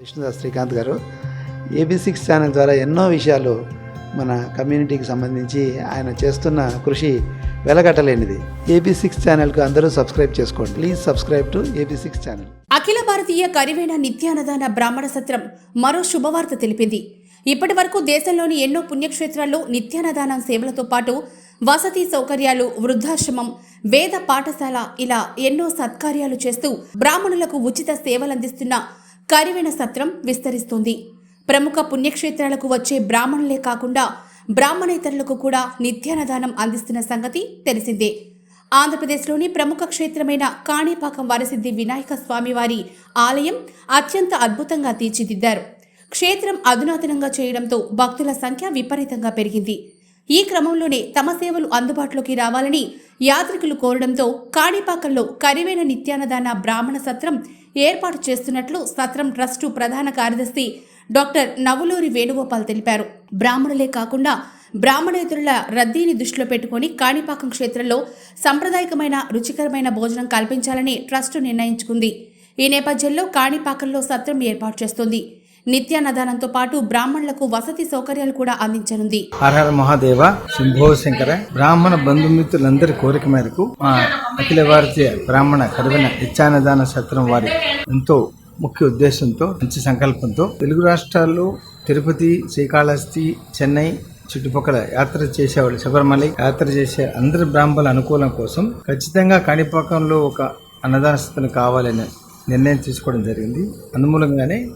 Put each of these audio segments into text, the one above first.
విష్ణుదాస్ శ్రీకాంత్ గారు. AB six channel ద్వారా ఎన్నో విషయాలు మన కమ్యూనిటీకి సంబంధించి ఆయన చేస్తున్న కృషి వెలగట్టలేనిది. ఏబీ సిక్స్ ఛానల్కు అందరూ సబ్స్క్రైబ్ చేసుకోండి. Please subscribe to AB six channel. Akhila Bharatiya Karivena Nityannadana Brahmana Satram మరో శుభవార్త తెలిపింది. ఇప్పటి వరకు దేశంలోని ఎన్నో పుణ్యక్షేత్రాల్లో నిత్యానదానం సేవలతో పాటు వసతి సౌకర్యాలు వృద్ధాశ్రమం వేద పాఠశాల ఇలా ఎన్నో సత్కార్యాలు చేస్తూ బ్రాహ్మణులకు ఉచిత సేవలందిస్తున్న కరివెన సత్రం విస్తరిస్తుంది. ప్రముఖ పుణ్యక్షేత్రాలకు వచ్చే బ్రాహ్మణులే కాకుండా బ్రాహ్మణేతరులకు కూడా నిత్యాన్నదానం అందిస్తున్న సంగతి తెలిసిందే. ఆంధ్రప్రదేశ్లోని ప్రముఖ క్షేత్రమైన కాణిపాకం వరసిద్ధి వినాయక స్వామివారి ఆలయం అత్యంత అద్భుతంగా తీర్చిదిద్దారు. క్షేత్రం అధునాతనంగా చేయడంతో భక్తుల సంఖ్య విపరీతంగా పెరిగింది. ఈ క్రమంలోనే తమ సేవలు అందుబాటులోకి రావాలని యాత్రికులు కోరడంతో కాణిపాకంలో కరివేన నిత్యానదాన బ్రాహ్మణ సత్రం ఏర్పాటు చేస్తున్నట్లు సత్రం ట్రస్టు ప్రధాన కార్యదర్శి డాక్టర్ నవులూరి వేణుగోపాల్ తెలిపారు. బ్రాహ్మణులే కాకుండా బ్రాహ్మణేతరుల రద్దీని దృష్టిలో పెట్టుకుని కాణిపాకం క్షేత్రంలో సంప్రదాయకమైన రుచికరమైన భోజనం కల్పించాలని ట్రస్టు నిర్ణయించుకుంది. ఈ నేపథ్యంలో కాణిపాకంలో సత్రం ఏర్పాటు చేస్తోంది. నిత్యాన్నదానంతో పాటు బ్రాహ్మణులకు వసతి సౌకర్యాలు కూడా అందించనుంది. హరహర మహాదేవ శంభో శంకర. బ్రాహ్మణ బంధుమిత్రులందరి కోరిక మేరకు మా అఖిల భారతీయ బ్రాహ్మణ కరువిన నిత్యాన్నదాన సత్రం వారి ఎంతో ముఖ్య ఉద్దేశంతో మంచి సంకల్పంతో తెలుగు రాష్ట్రాల్లో తిరుపతి శ్రీకాళహస్తి చెన్నై చుట్టుపక్కల యాత్ర చేసేవాళ్ళు శబరిమల యాత్ర చేసే అందరి బ్రాహ్మణుల అనుకూలం కోసం ఖచ్చితంగా కాణిపాకంలో ఒక అన్నదాన స్థితిని కావాలని నిర్ణయం తీసుకోవడం జరిగింది. అందుమూలంగానే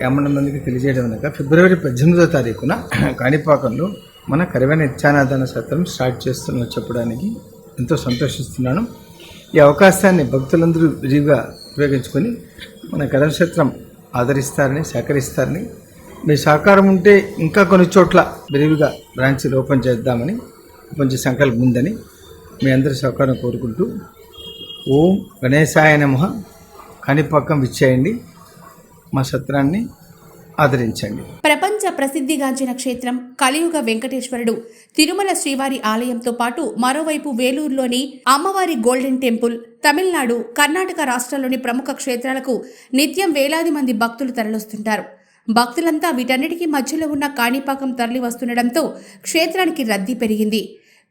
యాభై మందికి తెలియజేయడం అనగా ఫిబ్రవరి పద్దెనిమిదో తారీఖున కాణిపాకంలో మన కరివైన నిత్యానాదాన సత్రం స్టార్ట్ చేస్తున్నా చెప్పడానికి ఎంతో సంతోషిస్తున్నాను. ఈ అవకాశాన్ని భక్తులందరూ విరివిగా ఉపయోగించుకొని మన కరణ సత్రం ఆదరిస్తారని సహకరిస్తారని మీ సహకారం ఉంటే ఇంకా కొన్ని చోట్ల విరివిగా బ్రాంచీలు ఓపెన్ చేద్దామని మంచి సంకల్పం ఉందని మీ అందరి సహకారం కోరుకుంటూ ఓం గణేశాయ నమ. కాణిపాకం విచ్చేయండి. మా సత్రాన్ని ఆదరించండి. ప్రపంచ ప్రసిద్ధిగాంచిన క్షేత్రం కలియుగ వెంకటేశ్వరుడు. తిరుమల శ్రీవారి ఆలయంతో పాటు మరోవైపు వేలూరులోని అమ్మవారి గోల్డెన్ టెంపుల్ తమిళనాడు కర్ణాటక రాష్ట్రాల్లోని ప్రముఖ క్షేత్రాలకు నిత్యం వేలాది మంది భక్తులు తరలిస్తుంటారు. భక్తులంతా వీటన్నిటికీ మధ్యలో ఉన్న కాణిపాకం తరలి వస్తుండటంతో క్షేత్రానికి రద్దీ పెరిగింది.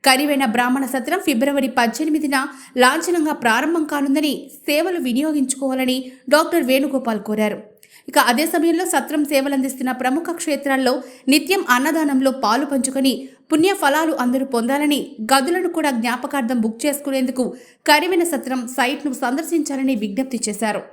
కరివైన బ్రాహ్మణ సత్రం ఫిబ్రవరి పద్దెనిమిదిన లాంఛనంగా ప్రారంభం కానుందని సేవలు వినియోగించుకోవాలని డాక్టర్ వేణుగోపాల్ కోరారు. ఇక అదే సమయంలో సత్రం సేవలందిస్తున్న ప్రముఖ క్షేత్రాల్లో నిత్యం అన్నదానంలో పాలు పంచుకొని పుణ్య ఫలాలు అందరూ పొందాలని గదులను కూడా జ్ఞాపకార్థం బుక్ చేసుకునేందుకు కరివిన సత్రం సైట్ను సందర్శించాలని విజ్ఞప్తి చేశారు.